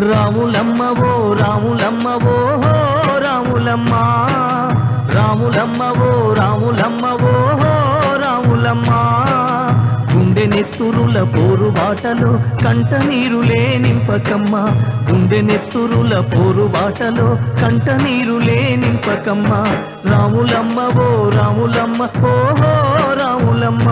రాములమ్మవో రాములమ్మవో రాములమ్మ రాములమ్మవో రాములమ్మవో రాములమ్మ. గుండె నెత్తురుల పోరు బాటలో కంట నీరులే నింపకమ్మ. గుండె నెత్తురుల పోరు బాటలో కంట నీరులే నింపకమ్మ రాములమ్మవో రాములమ్మ ఓహో రాములమ్మ.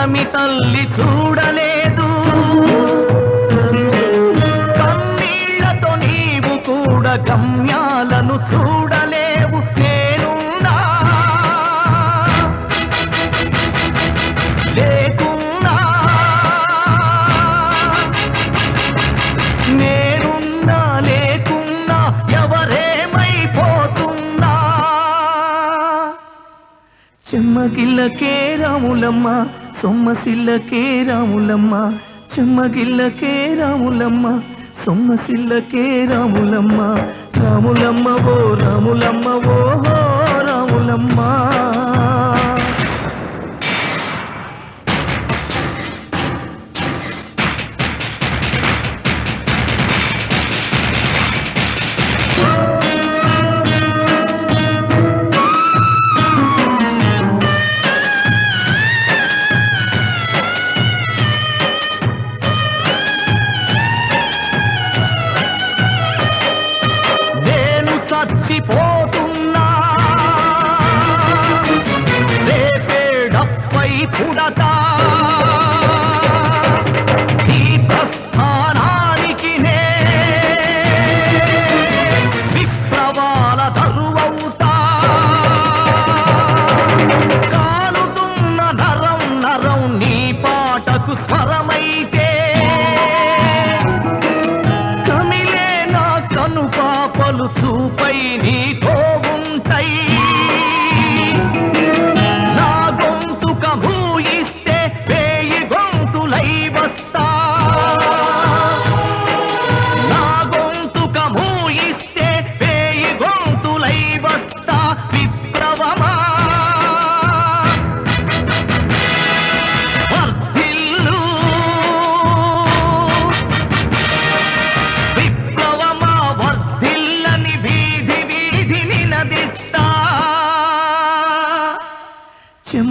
తడిని తల్లి చూడలేదు. కన్నీళ్ళతో నీవు కూడా గమ్యాలను చూడలేవు. నేనున్నా. లేకున్నా. నేనున్నా లేకున్నా ఎవరేమైపోతున్నా. చెమ్మగిల్లకే రాములమ్మ సొమ్మసిల్లకే రాములమ్మ చెమ్మగిల్లకే రాములమ్మ సొమ్మసిల్లకే రాములమ్మ. రాములమ్మ ఓ రాములమ్మ ఓ రాములమ్మ. రేపేడప్పై పుడతా ఈ ప్రస్థానానికి నే విప్లవాల తరువవుతా. కాలుతున్న నరం నరం నీ పాటకు స్వరమైతే. కమిలే నా కను చూపై నీతో ఉంటాయి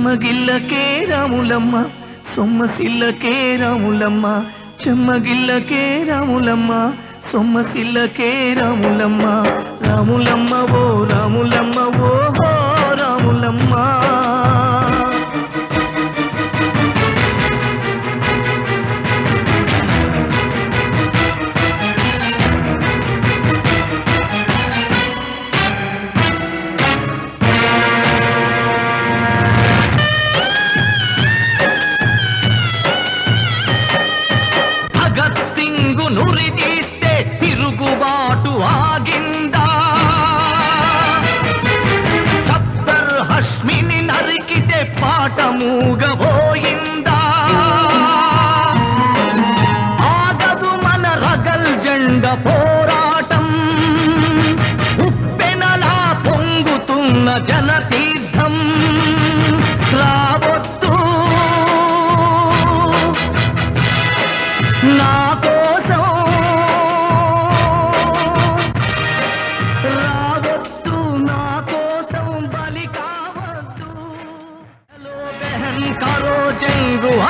చెమ్మగిల్లకే రాములమ్మ సొమ్మసిల్లకే రాములమ్మ చెమ్మగిల్లకే రాములమ్మ సొమ్మసిల్లకే రాములమ్మ రాములమ్మ ఓ రాములమ్మ ఓ హో రాములమ్మ. తిరుగుబాటు ఆగిందా? సత్తర్ హష్మిని నరికితే పాట మూగబోయిందా? ఆగదు మన రగల్ జెండ పోరాటం. ఉప్పెనలా పొంగుతున్న జనతి কারো যেই রুহা